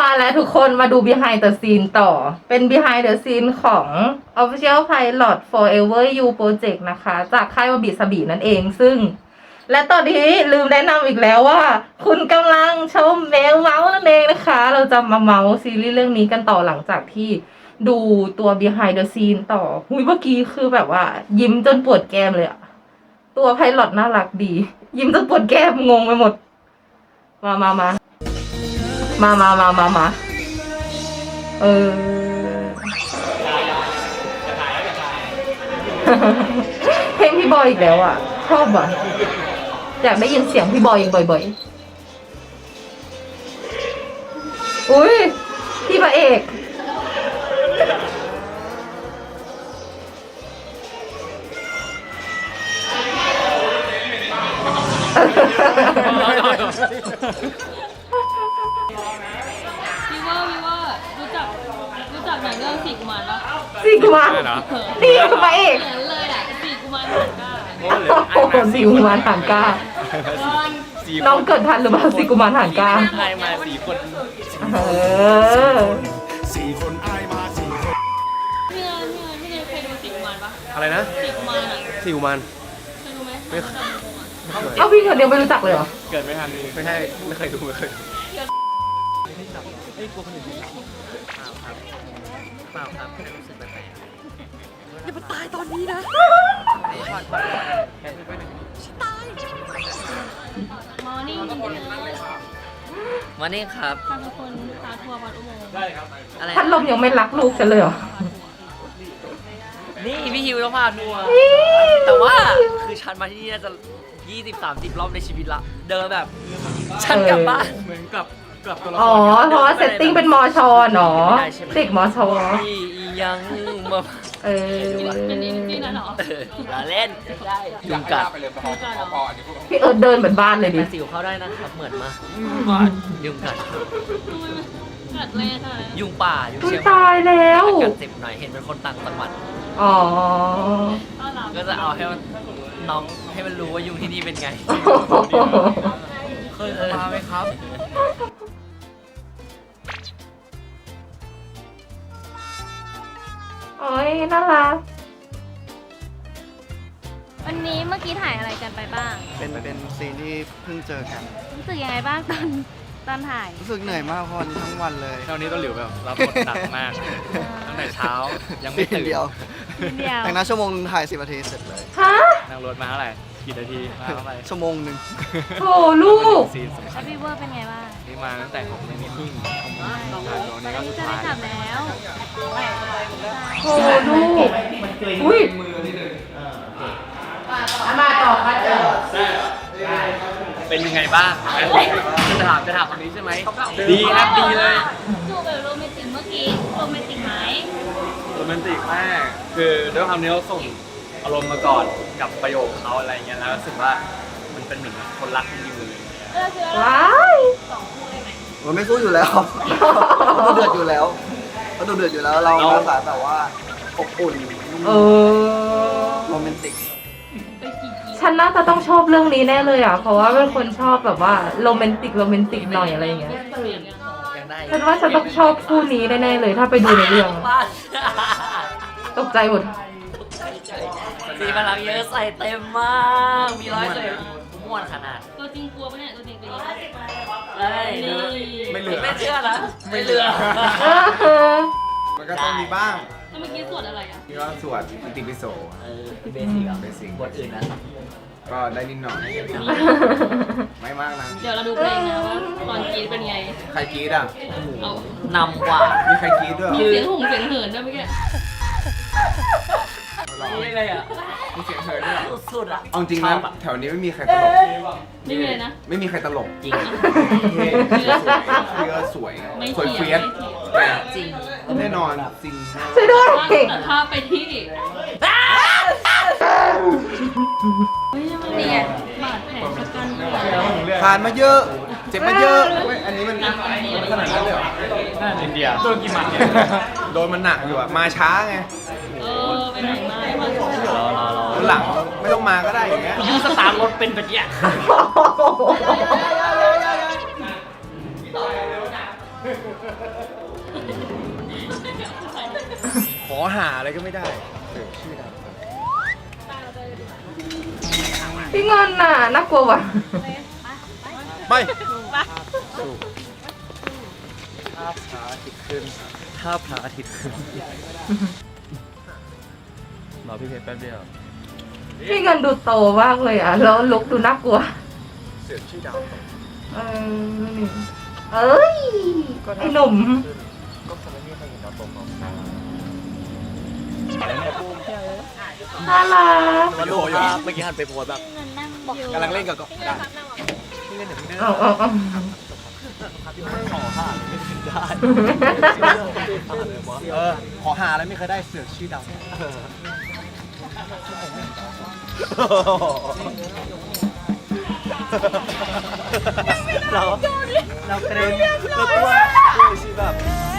มาแล้วทุกคนมาดู behind the scene ต่อ เป็น behind the scene ของ official pilot forever you project นะคะ จากค่ายวบิสบีนั่นเองซึ่ง และตอนนี้ลืมแนะนำอีกแล้วว่า คุณกำลังชมเมลเมาส์นั่นเองนะคะ เราจะมาเมาส์ซีรีส์เรื่องนี้กันต่อหลังจากที่ดูตัว behind the scene ต่อหุยเมื่อกี้คือแบบว่า ยิ้มจนปวดแก้มเลยอะตัวไพลอตน่ารักดี ยิ้มจนปวดแก้มงงไปหมด มามามา มามามามามาเออเพลงพี่บอยอีกแล้วอะ ชอบอะ อยากได้ยินเสียงพี่บอยอีกบ่อยๆ อุ้ยพี่พระเอก กุมารนี่คือพระเอกเหมือนเลยอะสี่กุมารหางก้าโอ้โหสี่กุมารหางกล้าน้องเกิดทันหรือเปล่าสี่กุมารหางกล้าไทยมาสี่คนเออ สี่คนอายมาสี่คนพี่เงินพี่เงินพี่เงินเคยดูสี่กุมารปะอะไรนะสี่กุมารอะสี่กุมันเคยดูไหมไม่เคย เอ้าพี่คนเดียวไม่รู้จักเลยเหรอ เกิดไม่ทันไม่ใช่ไม่เคยดูไม่เคยเปล่าครับรู้สึกแปลกอย่ามาตายตอนนี้นะมอร์นิ่งจริงๆเลยวันนี้ครับ พาทุกคนพาทัวร์วัดอุโมงค์อะไรพัดลมยังไม่รักลูกฉันเลยเหรอ นี่พี่ฮิวต้องพาทัวร์แต่ว่าคือฉันมาที่นี่น่าจะ 20 30 รอบในชีวิตละ เดินแบบ ฉันกลับบ้าน เหมือนกับ กับตัวละอ๋อครเพราะว่าเซตติ้งเป็นมอชอเนาะได้ใช่ไหมเด็กมอชอพี่ยังมาเออเป็นนี่นี่นั่นเหรอเอออย่าเล่นได้ยุงกัดดูกันเหรอพี่เอิร์ธเดินเหมือนบ้านเลยดิแต่สิวเข้าได้นะครับเหมือนมากยุงกัดดูไหมกัดแรงค่ะยุงป่ายุงอุ๊ยเชียงตายแล้วกัดเจ็บหน่อยเห็นเป็นคนต่างจังหวัดอ๋อต้อนรับก็จะเอาให้มันน้องให้มันรู้ว่ายุงที่นี่เป็นไงเคยมาไหมครับ โอ้ยน่ารัก วันนี้เมื่อกี้ถ่ายอะไรกันไปบ้างเป็นเป็นซีนที่เพิ่งเจอกัน รู้สึกยังไงบ้างตอนตอนถ่ายรู้สึกเหนื่อยมากเพราะวันนี้ทั้งวันเลยเท่านี้ต้องหลิวแบบรับบทหนักมาก ตั้งแต่เช้ายังไม่ซีตื่นนเดียวเดียวแต่งหน้าชั่วโมงนึงถ่ายสิบนาทีเสร็จเลย ฮะนั่งรถมาเท่าไหร่กี่นาทีมาเท่าไหร่ชั่วโมงหนึ่งโถลูกซีนสำแล้คัวญพี่เวอร์เป็นไงบ้างนี่มาตั้งแต่หกโมงครึ่ง ตอนนี้ก็สุดจะได้ท้ายกลับแล้วโถลูกอุ้ยเป็นยังไงบ้างจะถามจะถามคนนี้ใช่ไหมดีครับดีเลยจูบแบบโรแมนติกเมื่อกี้โรแมนติกไหมโรแมนติกมาก คือด้วยความที่เราส่งอารมณ์มาก่อนกับประโยคเขาอะไรเงี้ยแล้วรู้สึกว่ามันเป็นเหมือนคนรักจริงๆเลย เออคือว้า มันไม่สู้อยู่แล้วเขาดูเดือดอยู่แล้วเขาดูเดือดอยู่แล้วเราเราภาษายแบบว่าอบอุ่นเออ โรแมนติกไปกี่กีฉันน่าจะต้องชอบเรื่องนี้แน่เลยอะ เพราะว่าเป็นคนชอบแบบว่าโรแมนติกโรแมนติกหน่อยอะไรอย่างเงี้ยเปลี่ยนยังยังได้ฉันว่าฉันต้องชอบคู่นี้แน่ๆเลย ถ้าไปดูในเรื่องบ้านตกใจหมดสีพลังเยอะใส่เต็มมาก มีร้อยใส่ม่วนขนาด ตัวจริงกลัวปะเนี่ย ตัวจริงเป็นยังไง เฮ้ยดูไม่เหลือ ไม่เชื่อนะไม่เหลือเออมันก็ต้องมีบ้างแล้วเมื่อกี้สวดอะไรอะนี่ก็สวดอิติปิโส เออเบสิกอะเบสิก บทอื่นนะ ก็ได้นิดหน่อย ไม่มากนะ เดี๋ยวเราดูเพลงนะว่าตอนกรีดเป็นไง ใครกรีดอะ เอานำกว่า มีใครกรีดด้วยเหรมีอเสียงหงเสียงเหินด้วยเมื่อกี้นี่เลยอะ มีเสียงเหินด้วยเหรอสุดๆอะเอาจริงชนะอบอะแถวนี้ไม่มีใครตลก ไม่มีเลยนะ ไม่มีใครตลกจริงเท่พี่ก็สวยไม่สวยเถีเฟียยงสไม่เถียงจริงแน่นอนจริงมากช่วยด้วยตัดภาพไปที่นี่ไงบาดแผลชะกันเลยผ่านมาเยอะ เจ็บมาเยอะเว้ยอันนี้มันมันขนาดนั้นเลยเหรอ น่าอินเดียโดนกี่หมัดเนี่ย โดนมันหนักอยู่อะมาช้าไง วันหลังไม่ต้องมาก็ได้อย่างเงี้ยยูสตาร์ทรถเป็นแบบเนี้ยขอหาอะไรก็ไม่ได้เสิร์ฟชื่อดังพี่เงินน่ะน่ากลัวว่ะไปถ้าพระอาทิตย์ขึ้นถ้าพระอาทิตย์ขึ้นรอพี่เพชรแป๊บเดียว พี่เงินดูโตมากเลยอะ แล้วลุกดูน่ากลัว เสิร์ฟชื่อดังเออเอ้ย ไอ้หนุ่ม ก็คงไม่มีใครเห็นเราตรงของน่ารักมันโผล่อยู่เมื่อกี้หันไปโพสแบบกำลังเล่นกับก็ได้พี่เล่นเดี๋ยวพี่เล่นเอาเอาเอาขอค่ะไม่ได้เออขอหาอะไรไม่เคยได้เสิร์ฟชื่อดังเราเราเกรงเราตัว ชีแบบ Love is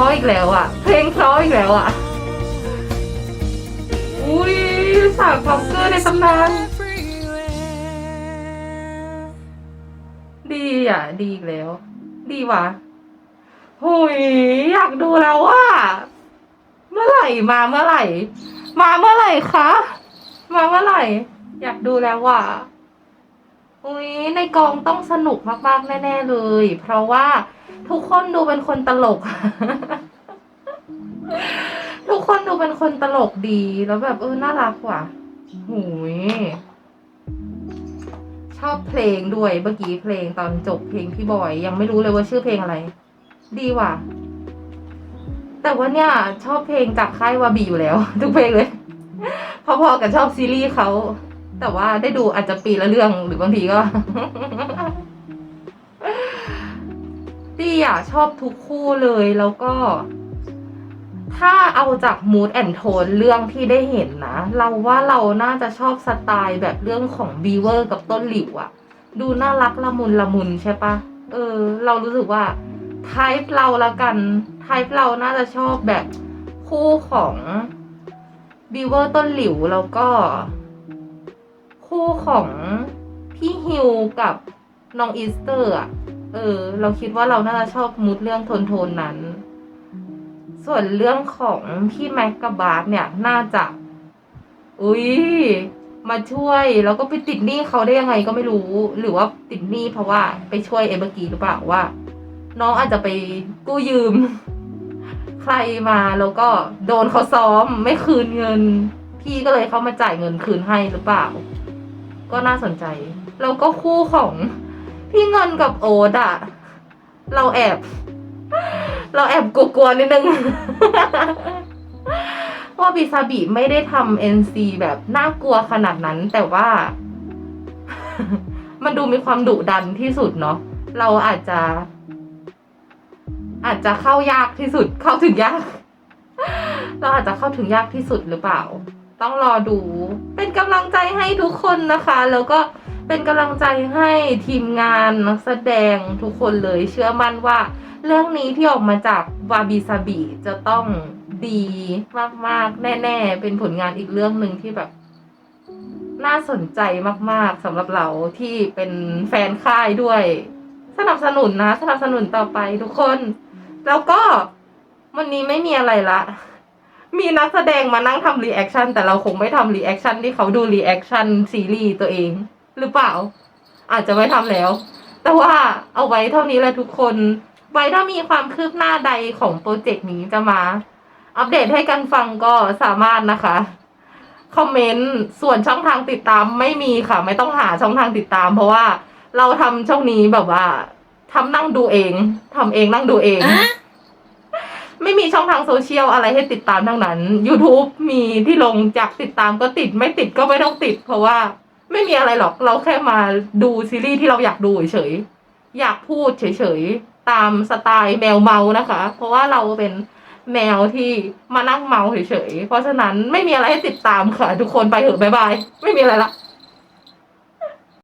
ราะอีกแล้วอะ เพลงเพราะอีกแล้วอะ อุ้ยสาวพ็อกเกอร์ในตำนาน ดีอะ ดีอีกแล้ว ดีว่ะหุยอยากดูแล้วว่า เมื่อไหร่มาเมื่อไหร่ มาเมื่อไหร่คะ มาเมื่อไหร่ อยากดูแล้วว่ะอุ้ยในกองต้องสนุกมากๆแน่ ๆ เลย เพราะว่า ทุกคนดูเป็นคนตลก ทุกคนดูเป็นคนตลกดีแล้วแบบเออน่ารักว่ะหุยชอบเพลงด้วยเมื่อกี้เพลงตอนจบเพลงพี่บอย ยังไม่รู้เลยว่าชื่อเพลงอะไร ดีว่ะ แต่ว่าเนี่ย ชอบเพลงจากค่ายวาบีอยู่แล้ว ทุกเพลงเลยพอๆกับชอบซีรีส์เขาแต่ว่าได้ดูอาจจะปีละเรื่องหรือบางทีก็ ดีอะชอบทุกคู่เลยแล้วก็ ถ้าเอาจาก mood and tone เรื่องที่ได้เห็นนะ เราว่าเราน่าจะชอบสไตล์แบบเรื่องของบีเวอร์กับต้นหลิวอะดูน่ารักละมุนละมุนใช่ปะเออ เรารู้สึกว่าไทป์เราละกันไทป์เราน่าจะชอบแบบคู่ของบีเวอร์ต้นหลิวแล้วก็ คู่ของพี่ฮิวกับน้องอีสเตอร์อะ เออ เราคิดว่าเราน่าจะชอบมูดเรื่องโทนโทนนั้น ส่วนเรื่องของพี่แม็กกับบาร์สเนี่ยน่าจะ อุ้ยมาช่วยแล้วก็ไปติดหนี้เขาได้ยังไงก็ไม่รู้ หรือว่าติดหนี้เพราะว่าไปช่วยเอเบอร์กีหรือเปล่าว่า น้องอาจจะไปกู้ยืม ใครมาแล้วก็โดนเขาซ้อมไม่คืนเงิน พี่ก็เลยเข้ามาจ่ายเงินคืนให้หรือเปล่า ก็น่าสนใจ แล้วก็คู่ของ พี่เงินกับโอ๊ตอะเราแอบ เราแอบกลัวๆนิดนึงว่าบิซาบิไม่ได้ทำ NC แบบน่ากลัวขนาดนั้น แต่ว่า มันดูมีความดุดันที่สุดเนาะเราอาจจะ อาจจะเข้ายากที่สุด เข้าถึงยาก เราอาจจะเข้าถึงยากที่สุดหรือเปล่า ต้องรอดู เป็นกำลังใจให้ทุกคนนะคะ แล้วก็ เป็นกำลังใจให้ทีมงานนักแสดงทุกคนเลยเชื่อมั่นว่า เรื่องนี้ที่ออกมาจากวาบิซาบิจะต้องดีมากๆ แน่ๆ เป็นผลงานอีกเรื่องหนึ่งที่แบบ น่าสนใจมากๆสำหรับเราที่เป็นแฟนค่ายด้วย สนับสนุนนะสนับสนุนต่อไปทุกคน แล้วก็วันนี้ไม่มีอะไรละมีนักแสดงมานั่งทำรีแอคชั่นแต่เราคงไม่ทำรีแอคชั่นที่เขาดูรีแอคชั่นซีรีส์ตัวเอง หรือเปล่า อาจจะไม่ทำแล้ว แต่ว่าเอาไว้เท่านี้แหละทุกคน ไว้ถ้ามีความคืบหน้าใดของโปรเจกต์นี้จะมา อัปเดตให้กันฟังก็สามารถนะคะคอมเมนต์ส่วนช่องทางติดตามไม่มีค่ะ ไม่ต้องหาช่องทางติดตาม เพราะว่าเราทำช่องนี้แบบว่าทำนั่งดูเองทำเองนั่งดูเอง ไม่มีช่องทางโซเชียลอะไรให้ติดตามทั้งนั้น YouTube มีที่ลงจากติดตามก็ติดไม่ติดก็ไม่ต้องติด เพราะว่า ไม่มีอะไรหรอกเราแค่มาดูซีรีส์ที่เราอยากดูเฉยๆอยากพูดเฉยๆตามสไตล์แมวเมานะคะ เพราะว่าเราเป็นแมวที่มานั่งเมาเฉยๆเพราะฉะนั้นไม่มีอะไรให้ติดตามค่ะ ทุกคนไปเถอะบ๊ายบาย ไม่มีอะไรละ